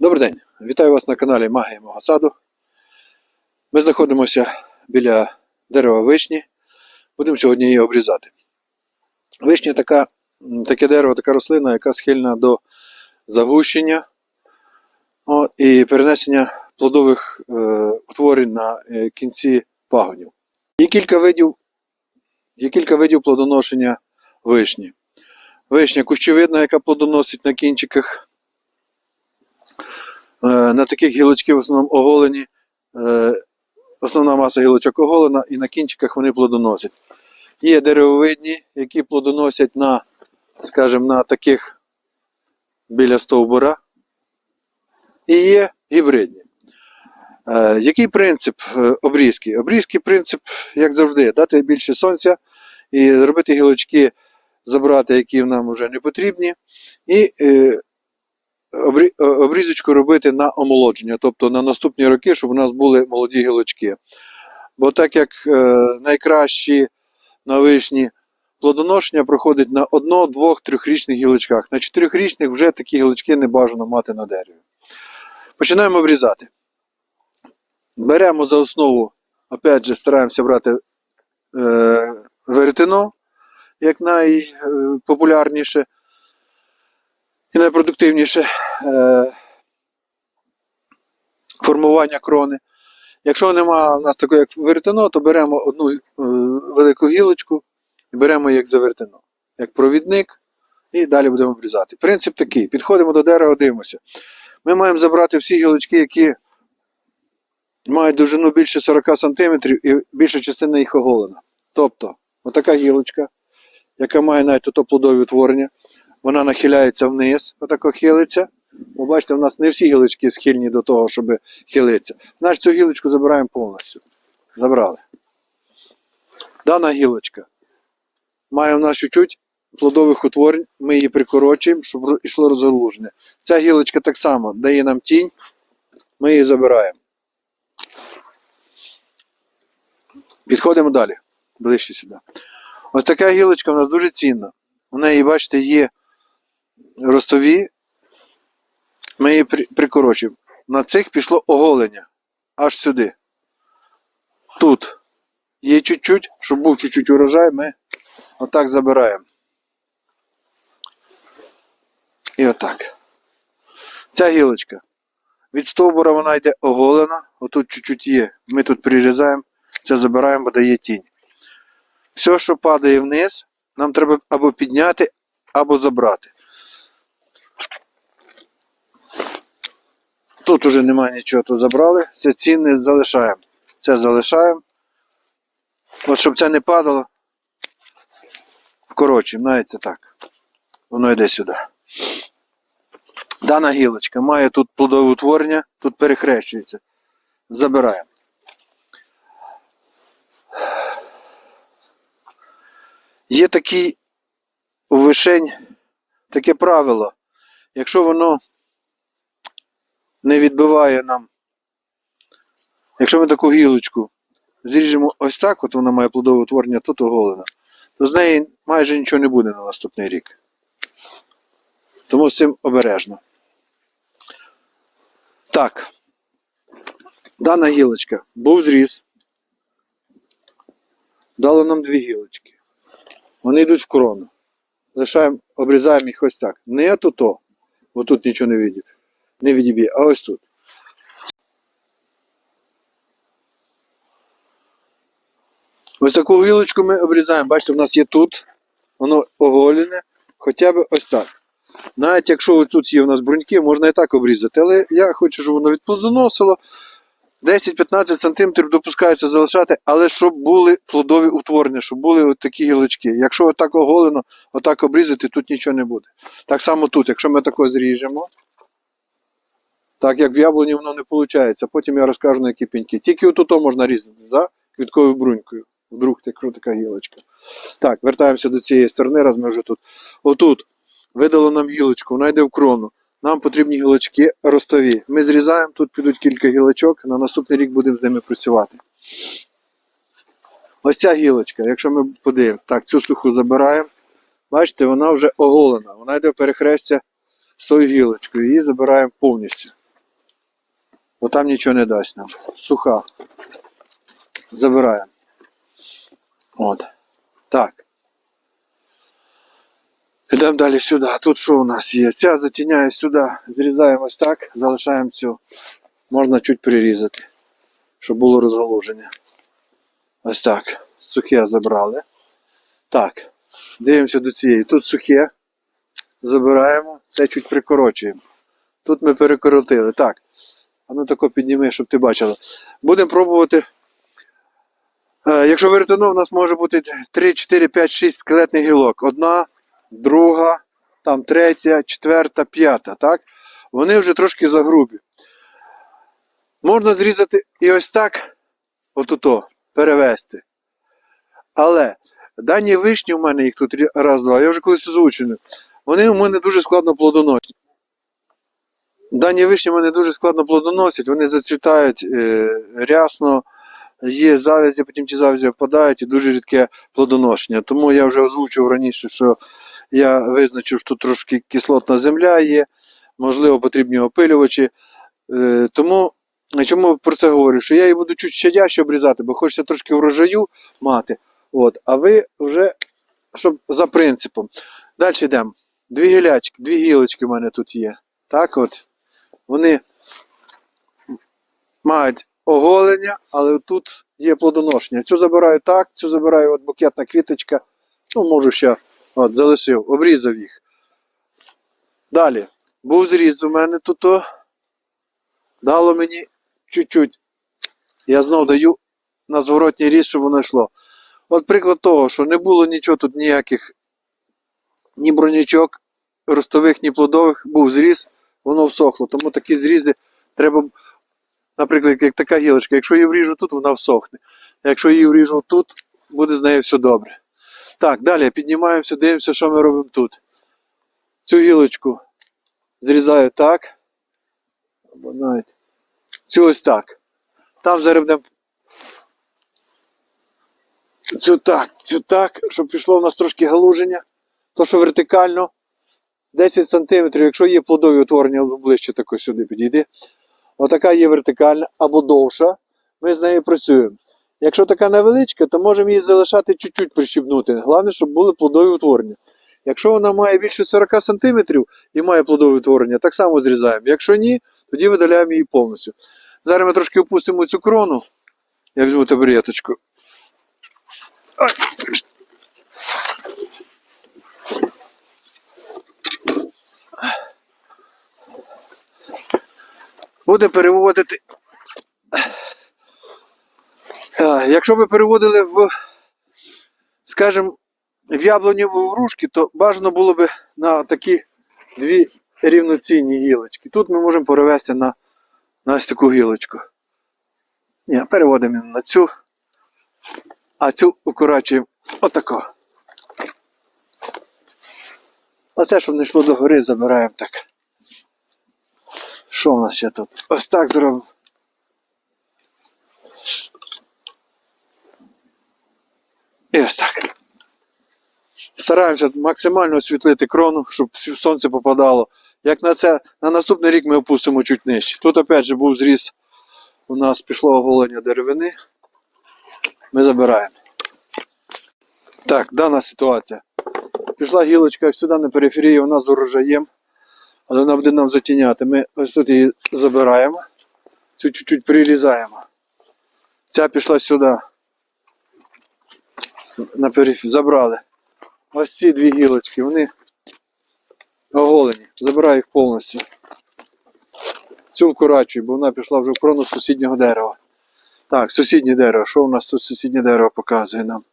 Добрий день! Вітаю вас на каналі Магія мого саду. Ми знаходимося біля дерева вишні. Будемо сьогодні її обрізати. Вишня така, таке дерево, така рослина, яка схильна до загущення о, і перенесення плодових е, утворень на е, кінці пагонів. Є кілька видів, є кілька видів плодоношення вишні. Вишня кущовидна, яка плодоносить на кінчиках. Е, На таких гілочки в основному оголені. е, Основна маса гілочок оголена, і на кінчиках вони плодоносять. Є деревовидні, які плодоносять на, скажімо, на таких біля стовбура. І є гібридні. Е, Який принцип обрізки? Обрізки принцип, як завжди, дати більше сонця і зробити гілочки, забрати, які нам вже не потрібні. І обрізочку робити на омолодження, тобто на наступні роки, щоб у нас були молоді гілочки. Бо так як е, найкращі на вишні плодоношення проходить на одно, двох, трьохрічних гілочках. На чотирьохрічних вже такі гілочки не бажано мати на дереві. Починаємо обрізати. Беремо за основу, опять же, стараємося брати е, веретено, як найпопулярніше і найпродуктивніше е, формування крони. Якщо немає у нас такого, як веретено, то беремо одну е, велику гілочку і беремо як за веретено, як провідник, і далі будемо обрізати. Принцип такий: підходимо до дерева, дивимося. Ми маємо забрати всі гілочки, які мають довжину більше 40 см і більша частина їх оголена. Тобто, отака гілочка, яка має навіть ото плодові утворення, вона нахиляється вниз, отако хилиться. Ви бачите, у нас не всі гілочки схильні до того, щоб хилитися. Значить, цю гілочку забираємо повністю. Забрали. Дана гілочка має у нас чуть-чуть плодових утворень, ми її прикорочуємо, щоб йшло розгалуження. Ця гілочка так само дає нам тінь, ми її забираємо. Підходимо далі, ближче сюди. Ось така гілочка у нас дуже цінна. У неї, бачите, є ростові, ми її при- прикорочуємо. На цих пішло оголення аж сюди. Тут є чуть-чуть, щоб був чуть-чуть урожай, ми отак забираємо. І отак. Ця гілочка. Від стовбура вона йде оголена, отут чуть-чуть є. Ми тут прирізаємо, це забираємо, бо дає тінь. Все, що падає вниз, нам треба або підняти, або забрати. Тут уже немає нічого, тут забрали. Це цінне залишаємо. Це залишаємо. От щоб це не падало, вкорочуємо, знаєте так. Воно йде сюди. Дана гілочка має тут плодове утворення, тут перехрещується. Забираємо. Є такий у вишень таке правило. Якщо воно не відбиває нам. Якщо ми таку гілочку зріжемо ось так, от вона має плодове утворення, тут оголена, то з неї майже нічого не буде на наступний рік. Тому з цим обережно. Так. Дана гілочка. Був зріз. Дало нам дві гілочки. Вони йдуть в крону. Лишаємо, обрізаємо їх ось так. Не то бо тут нічого не відіб'є. Не відіб'є, а ось тут. Ось таку гілочку ми обрізаємо. Бачите, в нас є тут, воно оголене, хоча б ось так. Навіть якщо тут є у нас бруньки, можна і так обрізати. Але я хочу, щоб воно відплодоносило. 10-15 см допускається залишати, але щоб були плодові утворення, щоб були от такі гілочки. Якщо отак оголено, отак обрізати, тут нічого не буде. Так само тут, якщо ми тако зріжемо, так як в яблуні воно не виходить, потім я розкажу на які пеньки. Тільки отут можна різати за квітковою брунькою. Вдруг якщо така гілочка. Так, вертаємося до цієї сторони, раз ми вже тут. Отут видало нам гілочку, вона йде в крону. Нам потрібні гілочки ростові. Ми зрізаємо, тут підуть кілька гілочок, на наступний рік будемо з ними працювати. Ось ця гілочка, якщо ми подивимося, так, цю суху забираємо. Бачите, вона вже оголена, вона йде в перехрестя з тою гілочкою, її забираємо повністю. Бо там нічого не дасть нам. Суха. Забираємо. От. Так. Йдемо далі сюди. Тут що у нас є? Ця затіняє сюди, зрізаємо ось так, залишаємо цю. Можна чуть прирізати, щоб було розгалуження. Ось так. Сухе забрали. Так. Дивимося до цієї. Тут сухе. Забираємо. Це чуть прикорочуємо. Тут ми перекоротили. Так. А ну тако підніми, щоб ти бачила. Будемо пробувати. Е, якщо веретено, у нас може бути 3, 4, 5, 6 скелетних гілок. Одна, друга, там третя, четверта, п'ята. Так? Вони вже трошки загрубі. Можна зрізати і ось так, отуто, перевести. Але дані вишні у мене їх тут раз, два, я вже колись озвучив. Вони у мене дуже складно плодоносять. Дані вишні в мене дуже складно плодоносять, вони зацвітають е, рясно, є завязі, потім ті завязі впадають і дуже рідке плодоношення. Тому я вже озвучив раніше, що я визначив, що тут трошки кислотна земля є, можливо, потрібні опилювачі. Е, тому чому про це говорю? Що я її буду чуть щадяще обрізати, бо хочеться трошки врожаю мати. От, а ви вже щоб за принципом. Далі йдемо. Дві гілячки, дві гілочки в мене тут є. Так от. Вони мають оголення, але тут є плодоношення. Цю забираю так, цю забираю от букетна квіточка. Ну, можу ще от, залишив, обрізав їх. Далі. Був зріз у мене тут. Дало мені чуть-чуть. Я знов даю на зворотній різ, щоб воно йшло. От приклад того, що не було нічого тут ніяких ні бронячок, ростових, ні плодових, був зріз, воно всохло. Тому такі зрізи треба, наприклад, як така гілочка, якщо її вріжу тут, вона всохне. Якщо її вріжу тут, буде з нею все добре. Так, далі піднімаємося, дивимося, що ми робимо тут. Цю гілочку зрізаю так. Або навіть цю ось так. Там зараз Цю так, цю так, щоб пішло у нас трошки галуження. То, що вертикально 10 см, якщо є плодові утворення, або ближче тако сюди підійди. Отака є вертикальна або довша. Ми з нею працюємо. Якщо така невеличка, то можемо її залишати чуть-чуть прищібнути. Головне, щоб були плодові утворення. Якщо вона має більше 40 см і має плодові утворення, так само зрізаємо. Якщо ні, тоді видаляємо її повністю. Зараз ми трошки опустимо цю крону. Я візьму табуреточку. Буде переводити. Якщо ви переводили в, скажімо, в яблуніву грушки, то бажано було б на такі дві рівноцінні гілочки. Тут ми можемо перевести на, на ось таку гілочку. Ні, переводимо на цю, а цю укорачуємо отако. Оце, щоб не йшло до гори, забираємо так. Що у нас ще тут? Ось так зробимо. І ось так. Стараємося максимально освітлити крону, щоб сонце попадало. Як на це, на наступний рік ми опустимо чуть нижче. Тут опять же був зріз, у нас пішло оголення деревини. Ми забираємо. Так, дана ситуація. Пішла гілочка сюди на периферії, вона з урожаєм але вона буде нам затіняти. Ми ось тут її забираємо, цю чуть-чуть прирізаємо. Ця пішла сюди. На периф... Забрали. Ось ці дві гілочки, вони оголені. Забираю їх повністю. Цю вкорачую, бо вона пішла вже в крону сусіднього дерева. Так, сусіднє дерево. Що у нас тут сусіднє дерево показує нам?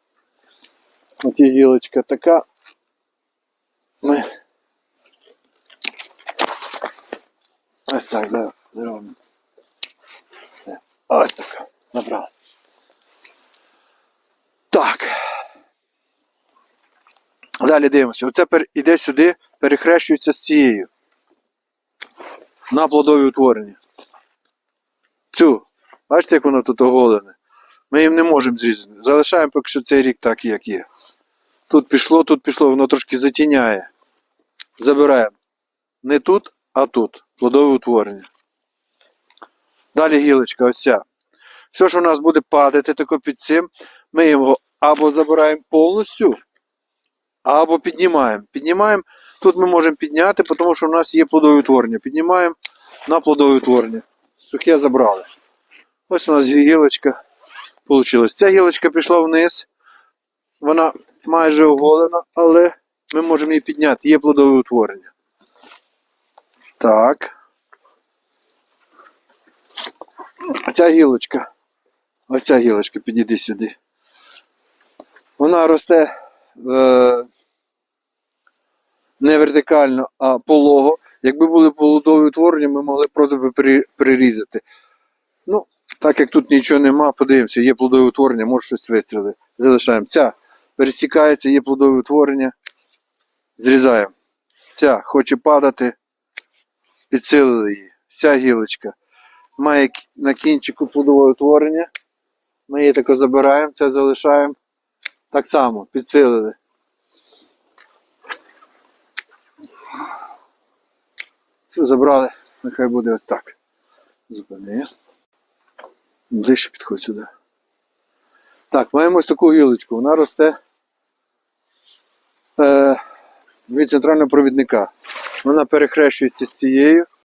От є гілочка така. Ми Ось так зробимо. Все. Ось так. Забрали. Так. Далі дивимося. Оце іде сюди, перехрещується з цією. На плодові утворення. Цю. Бачите, як воно тут оголене? Ми їм не можемо зрізати. Залишаємо поки що цей рік так, як є. Тут пішло, тут пішло, воно трошки затіняє. Забираємо. Не тут, а тут. Плодове утворення. Далі гілочка, ось ця. Все, що у нас буде падати тако під цим, ми його або забираємо повністю, або піднімаємо. Піднімаємо. Тут ми можемо підняти, тому що у нас є плодові утворення. Піднімаємо на плодові утворення. Сухе забрали. Ось у нас гілочка вийшла. Ця гілочка пішла вниз. Вона майже оголена, але ми можемо її підняти. Є плодове утворення. Так. Ця гілочка. Ось ця гілочка, підійди сюди. Вона росте е, не вертикально, а полого. Якби були плодові утворення, ми могли просто би при- прирізати. Ну, так як тут нічого нема, подивимося, є плодові утворення, може щось вистріли. Залишаємо. Ця пересікається, є плодові утворення. Зрізаємо. Ця хоче падати, підсилили її. Ця гілочка має на кінчику плодове утворення. Ми її тако забираємо, це залишаємо. Так само, підсилили. Все забрали, нехай буде ось так. Зупини. Ближче підходь сюди. Так, маємо ось таку гілочку. Вона росте е, від центрального провідника. Вона перехрещується з цією.